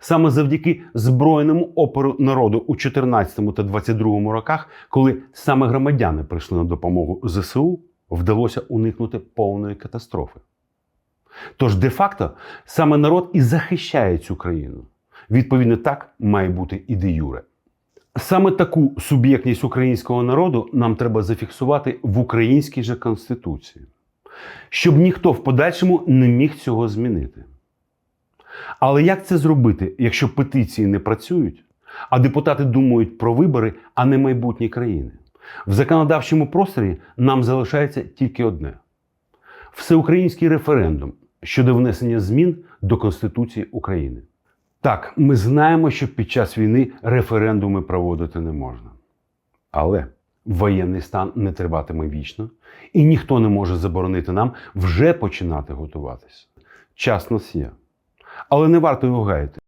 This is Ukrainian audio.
саме завдяки збройному опору народу у 14 та 22 роках, коли саме громадяни прийшли на допомогу ЗСУ, вдалося уникнути повної катастрофи. Тож, де-факто, саме народ і захищає цю країну. Відповідно, так має бути і де юре. Саме таку суб'єктність українського народу нам треба зафіксувати в українській же конституції, щоб ніхто в подальшому не міг цього змінити. Але як це зробити, якщо петиції не працюють, а депутати думають про вибори, а не майбутнє країни? В законодавчому просторі нам залишається тільки одне: всеукраїнський референдум щодо внесення змін до Конституції України. Так, ми знаємо, що під час війни референдуми проводити не можна. Але воєнний стан не триватиме вічно, і ніхто не може заборонити нам вже починати готуватися. Час нас є. Але не варто його гаяти.